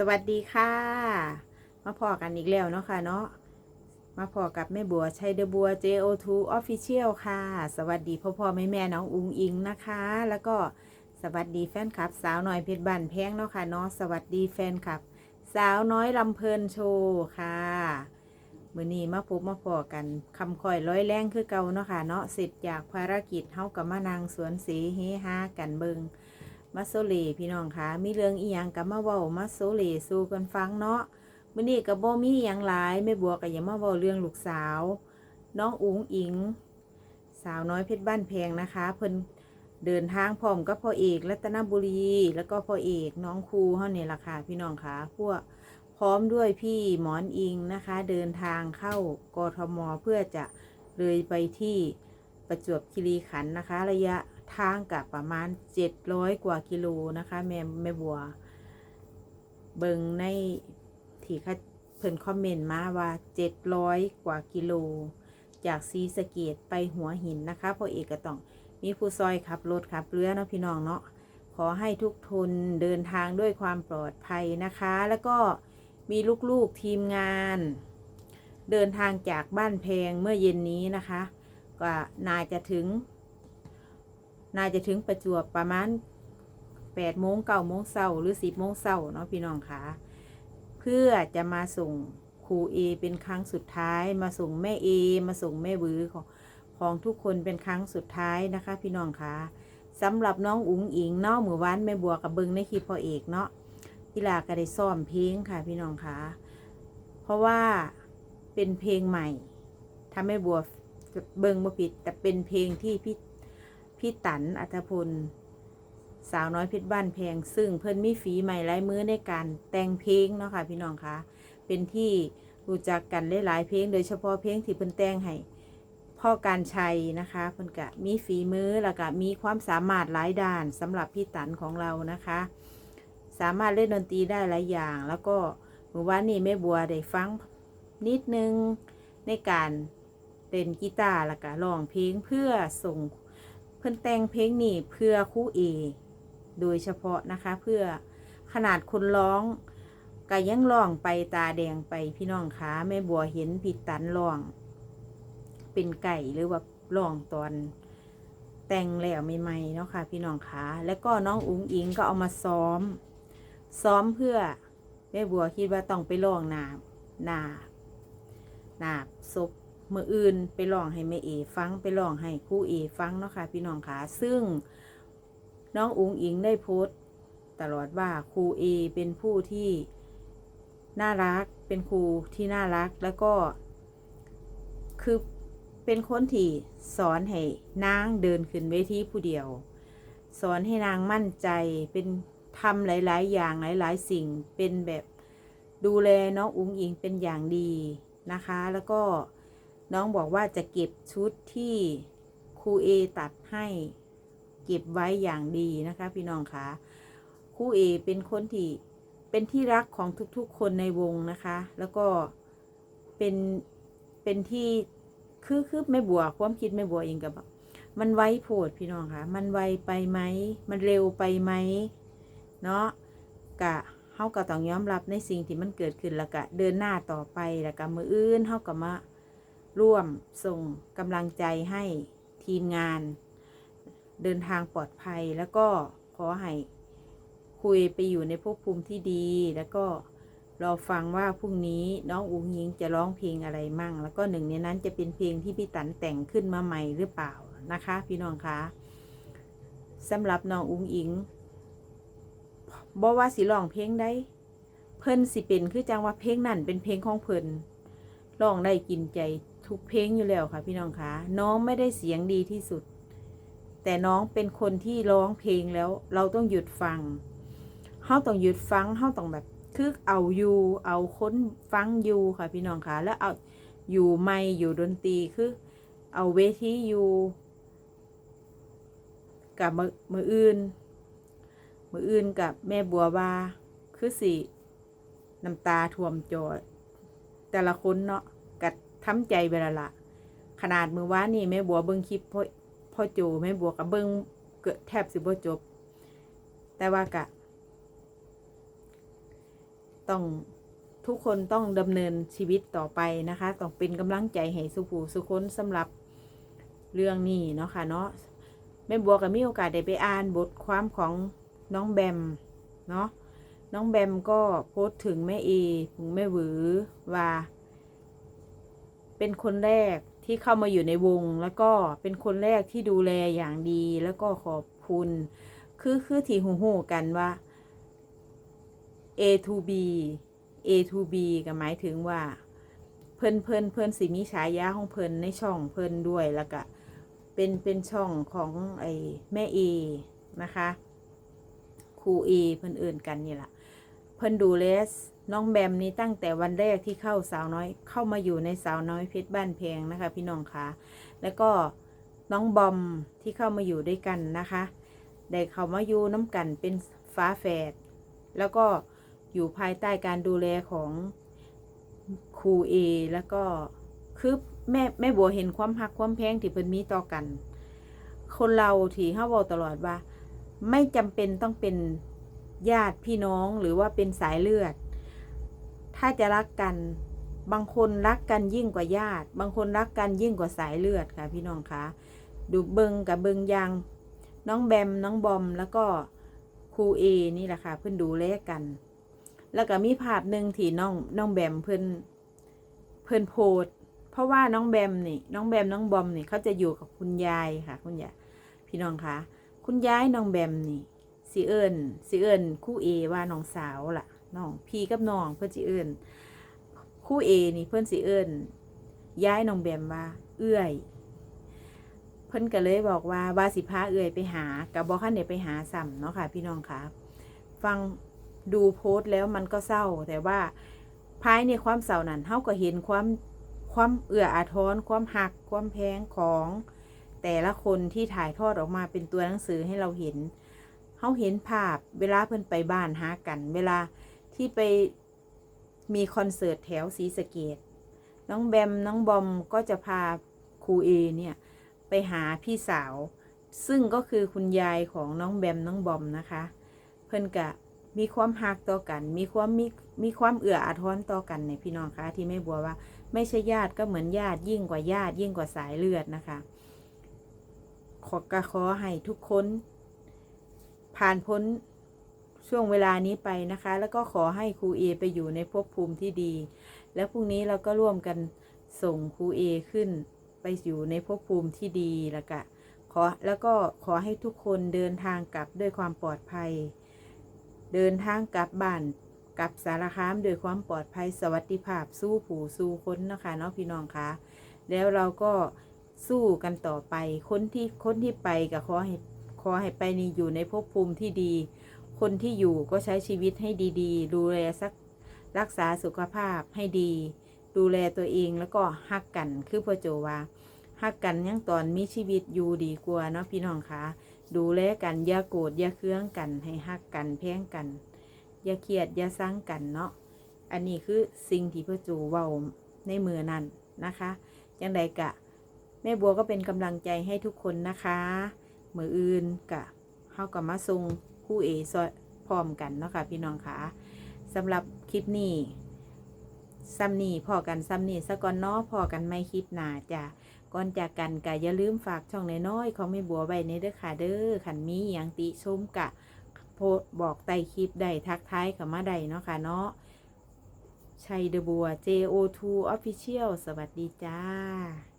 สวัสดีค่ะ มาพอกันอีกแล้วเนาะค่ะเนาะมาพอกับแม่บัวชัยเดบัว JO2 Official ค่ะ สวัสดีพ่อพ่อแม่แม่น้องอุงอิงนะคะ แล้วก็สวัสดีแฟนคลับ สาวน้อยเพชรบันแพงเนาะค่ะเนาะสวัสดีแฟนคลับ สาวน้อยลำเพลินโชว์ค่ะมือนี้มาพบมาพอกันคำคอยร้อยแรงคือเก่าเนาะค่ะเนาะเสร็จจากภารกิจเฮากับมานางสวนสีเฮฮากันเบิง มาโซเลพี่น้องคะมีเรื่องอีหยังกับมาเว้ามาโซเลสู่กันฟังเนาะมื้อนี้ก็บ่มีหยังหลายแม่บัวก็อย่ามาเว้าเรื่องลูกสาว น้องอุ๋งอิง สาวน้อยเพชรบ้านแพงนะคะ เพิ่นเดินทางพร้อมกับพ่อเอกรัตนบุรี แล้วก็พ่อเอกน้องครูเฮานี่ล่ะค่ะพี่น้องคะพวกพร้อมด้วยพี่หมอนอิงนะคะ เดินทางเข้ากทมเพื่อจะเลยไปที่ประจวบคีรีขันธ์นะคะ ระยะ ทางกับประมาณ 700 กว่ากิโลนะคะ แม่แม่บัว เบิงในที่เขาเพิ่นคอมเมนต์มาว่า 700 กว่ากิโล จากซีสเกตไปหัวหินนะคะพ่อเอกก็ต้องมีผู้ซอยขับรถขับเรือเนาะพี่น้องเนาะขอให้ทุกทุนเดินทางด้วยความปลอดภัยนะคะ แล้วก็มีลูกๆทีมงาน เดินทางจากบ้านแพงเมื่อเย็นนี้นะคะ ก็น่าจะถึง น่าจะถึงประจวบประมาณ8โมงเก้าโมงเช้าหรือ10โมงเช้าเนาะพี่น้องคะเพื่อจะมาส่งครูเอเป็นครั้งสุดท้าย มาส่งแม่เอมาส่งแม่บือของของทุกคนเป็นครั้งสุดท้ายนะคะ พี่น้องคะสำหรับน้องอุ๋งอิงเนาะมือวานแม่บัวกับเบิงในคลิปพ่อเอกเนาะพี่ลาก็ได้ซ้อมเพลงค่ะ พี่น้องคะเพราะว่าเป็นเพลงใหม่ถ้าแม่บัวเบิงบ่ผิด แต่เป็นเพลงที่พี่ พี่ตันอัธพล สาวน้อยเพชรบ้านแพง ซึ่งเพิ่นมีฝีใหม่ลายมือในการแต่งเพลงเนาะค่ะพี่น้องคะเป็นที่รู้จักกันหลายๆเพลง โดยเฉพาะเพลงที่เพิ่นแต่งให้พ่อการชัยนะคะเพิ่นกะมีฝีมือแล้วก็มีความสามารถหลายด้านสำหรับพี่ตันของเรานะคะ สามารถเล่นดนตรีได้หลายอย่าง แล้วก็เมื่อวานนี้แม่บัวได้ฟังนิดนึงในการเล่นกีตาร์แล้วก็ร้องเพลงเพื่อส่ง พิ่นแต่งเพลงนี่เพื่อคู่เอโดยเฉพาะนะคะเพื่อขนาดคนร้องก็ยังร้องไปตาแดงไปพี่น้องคะแม่บัวเห็นผิดตันร้อง เป็นไก่หรือว่าร้องตอนแต่งแล้วใหม่ๆเนาะค่ะพี่น้องคะแล้วก็น้องอุ๋งอิงก็เอามาซ้อม ซ้อมเพื่อแม่บัวคิดว่าต้องไปร้องนาหนาหนาศพ มืออื่นไปลองให้แม่เอฟังไปลองให้ครู่เอฟังเนาะค่ะพี่น้องคะซึ่งน้องอุ๋งอิงได้โพสต์ตลอดว่าครูเอเป็นผู้ที่น่ารักเป็นครูที่น่ารักแล้วก็คือเป็นคนที่สอนให้นางเดินขึ้นเวทีผู้เดียว สอนให้นางมั่นใจเป็นทำหลาย ๆ อย่างหลาย ๆ สิ่งเป็นแบบดูแลน้องอุ๋งอิงเป็นอย่างดีนะคะ แล้วก็ น้องบอกว่าจะเก็บชุดที่ครูเอตัดให้เก็บไว้อย่างดีนะคะ พี่น้องคะครูเอเป็นคนที่เป็นที่รักของทุกๆคนในวงนะคะ แล้วก็เป็นเป็นที่คือคือไม่บัวความคิดไม่บัวเองกับมันไวโผดพี่น้องคะมันไวไปไหมมันเร็วไปไหมเนาะกะเฮาก็ต้องยอมรับในสิ่งที่มันเกิดขึ้นแล้วก็เดินหน้าต่อไปแล้วก็มืออื่นเฮาก็มา ร่วมส่งกำลังใจให้ทีมงาน เดินทางปลอดภัยแล้วก็ขอให้คุยไปอยู่ในภพภูมิที่ดี แล้วก็รอฟังว่าพรุ่งนี้น้องอุ๋งยิงจะร้องเพลงอะไรมั่ง แล้วก็หนึ่งในนั้นจะเป็นเพลงที่พี่ตันแต่งขึ้นมาใหม่หรือเปล่านะคะ พี่น้องคะสำหรับน้องอุ๋งอิงบอกว่าสิร้องเพลงได้ เพิ่นสิเป็นคือจังว่าเพลงนั่นเป็นเพลงของเพิ่นร้องได้กินใจ ทุกเพลงอยู่แล้วค่ะ พี่น้องคะน้องไม่ได้เสียงดีที่สุด แต่น้องเป็นคนที่ร้องเพลงแล้ว เราต้องหยุดฟังเฮาต้องหยุดฟังเฮาต้องแบบคือเอาอยู่เอาค้นฟังอยู่ค่ะพี่น้องคะแล้วเอาอยู่ไม่อยู่ดนตรีคือ เอาเวทีอยู่กับมือมืออื่น มืออื่นกับแม่บัวว่าคือสิน้ำตาท่วมจอแต่ละคนเนาะ ทำใจไปละละขนาดมือว่านี่แม่บัวเบิ้งคลิปพ่อพ่อโจแม่บัวกับเบิ้งเกิดแทบสิบ่จบ แต่ว่ากะ ต้องทุกคนต้องดำเนินชีวิตต่อไปนะคะ ต้องเป็นกำลังใจให้สุผูสุคนสำหรับเรื่องนี้เนาะค่ะเนาะแม่บัวก็มีโอกาสได้ไปอ่านบทความของน้องแบมเนาะน้องแบมก็โพสต์ถึงแม่เอถึงแม่หวือว่า เป็นคนแรกที่เข้ามาอยู่ในวง แล้วก็เป็นคนแรกที่ดูแลอย่างดีแล้วก็ขอบคุณ คือคือที่หูหูกันว่า A to B A to B ก็หมายถึงว่า เพิ่นเพิ่นเพิ่นสิมีฉายาของเพิ่นในช่องเพิ่นด้วยแล้วก็เป็นเป็นช่องของไอ้แม่เอนะคะครูเอเพิ่นเอื่นกันนี่แหละเพิ่นดูเลส น้องแบมนี้ตั้งแต่วันแรกที่เข้าสาวน้อย เข้ามาอยู่ในสาวน้อยเพชรบ้านแพงนะคะ พี่น้องคะแล้วก็น้องบอมที่เข้ามาอยู่ด้วยกันนะคะ ได้เข้ามาอยู่น้ำกันเป็นฟ้าแฝดแล้วก็อยู่ภายใต้การดูแลของครูเอแล้วก็คือแม่แม่บัวเห็นความหักความแพงที่เพิ่นมีต่อกัน คนเราที่เฮาบอกตลอดว่า ไม่จำเป็นต้องเป็นญาติพี่น้องหรือว่าเป็นสายเลือด ถ้าจะรักกัน บางคนรักกันยิ่งกว่าญาติ บางคนรักกันยิ่งกว่าสายเลือดค่ะ พี่น้องคะดูเบิงกับเบิงยางน้องแบมน้องบอมแล้วก็ครูเอนี่แหละค่ะ เพื่อนดูแลกัน แล้วก็มีภาพหนึ่งที่น้องน้องแบมเพื่อนเพื่อนโพสเพราะว่าน้องแบมนี่ น้องแบมน้องบอมนี่เขาจะอยู่กับคุณยายค่ะ คุณยายพี่น้องคะคุณยายน้องแบมนี่สิเอิญสิเอิญคู่เอว่าน้องสาวล่ะ น้องพี่กับน้องเพื่อนสิเอิญคู่เอนี่เพื่อนสิเอิญย้ายน้องแบมว่า เอื้อย เพิ่นก็เลยบอกว่าว่าสิพาเอื้อยไปหากับบอกขันเดี๋ยวไปหาซ้ำเนาะค่ะ พี่น้องคะฟังดูโพสต์แล้วมันก็เศร้า แต่ว่าภายในความเศร้านั้นเฮาก็เห็นความความเอื้ออาทรความหัก ความแพงของแต่ละคนที่ถ่ายทอดออกมาเป็นตัวหนังสือให้เราเห็นเฮาเห็นภาพเวลาเพิ่นไปบ้านหากัน เวลา ที่ไปมีคอนเสิร์ตแถวศรีสะเกดน้องแบม น้องบอมก็จะพาครูเอเนี่ย ไปหาพี่สาว ซึ่งก็คือคุณยายของน้องแบม น้องบอมนะคะ เพิ่นกะมีความหักต่อกัน มีความมีมีความเอื้ออาทรต่อกันในพี่น้องคะที่ไม่บัวว่า ไม่ใช่ญาติก็เหมือนญาติยิ่งกว่าญาติยิ่งกว่าสายเลือดนะคะ ขอกระขอให้ทุกคน ผ่านพ้น ช่วงเวลานี้ไปนะคะ แล้วก็ขอให้ครูเอไปอยู่ในภพภูมิที่ดี แล้วพรุ่งนี้เราก็ร่วมกันส่งครูเอขึ้น ไปอยู่ในภพภูมิที่ดีแล้วก็ขอแล้วก็ขอให้ทุกคนเดินทางกลับด้วยความปลอดภัย เดินทางกลับบ้านกลับสารคามด้วยความปลอดภัยสวัสดิภาพสู้ผู้สู้คนนะคะเนาะพี่น้องคะแล้วเราก็สู้กันต่อไป คนที่คนที่ไปก็ขอให้ขอให้ไปนี่อยู่ในภพภูมิที่ดี คนที่อยู่ก็ใช้ชีวิตให้ดีๆ ดูแลสักรักษาสุขภาพให้ดี ดูแลตัวเองแล้วก็ฮักกันคือพ่อโจว่าฮักกันยังตอนมีชีวิตอยู่ดีกว่าเนาะพี่น้องคะดูแลกันอย่าโกรธอย่าเคืองกันให้ฮักกันแพงกัน อย่าเครียดอย่าสร้างกันเนาะอันนี้คือสิ่งที่พ่อจูเว้าในมือนั้นนะคะจังใดกะ แม่บัวก็เป็นกำลังใจให้ทุกคนนะคะ มืออื่นกะเฮากับมาส่ง คู่เอซอยพร้อมกันเนาะค่ะพี่น้องคะสำหรับคลิปนี้ซ้ำนี่พอกันซ้ำนี่สะก่อนเนาะพอกันไม่คลิปหนาจ้ะก่อนจากกันกะอย่าลืมฝากช่องน้อยๆของแม่บัวไว้ในเด้อค่ะเด้อขันมีอย่างติชมกะโพสบอกใต้คลิปได้ทักท้ายกับมาได้เนาะค่ะเนาะชัยเดอะบัว JO2 Official สวัสดีจ้า